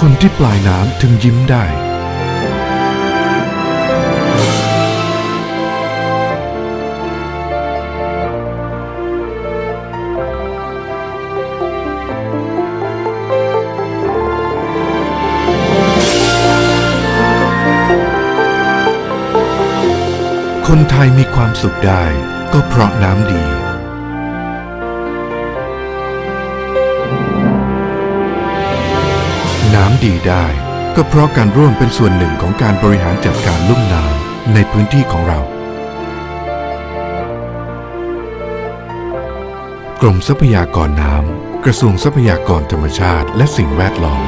คนที่ปลายน้ำถึงยิ้มได้ คนไทยมีความสุขได้ ก็เพราะน้ำดี น้ำดีได้ ก็เพราะการร่วมเป็นส่วนหนึ่งของการบริหารจัดการลุ่มน้ำในพื้นที่ของเรา กรมทรัพยากรน้ำกระทรวงทรัพยากรธรรมชาติและสิ่งแวดล้อม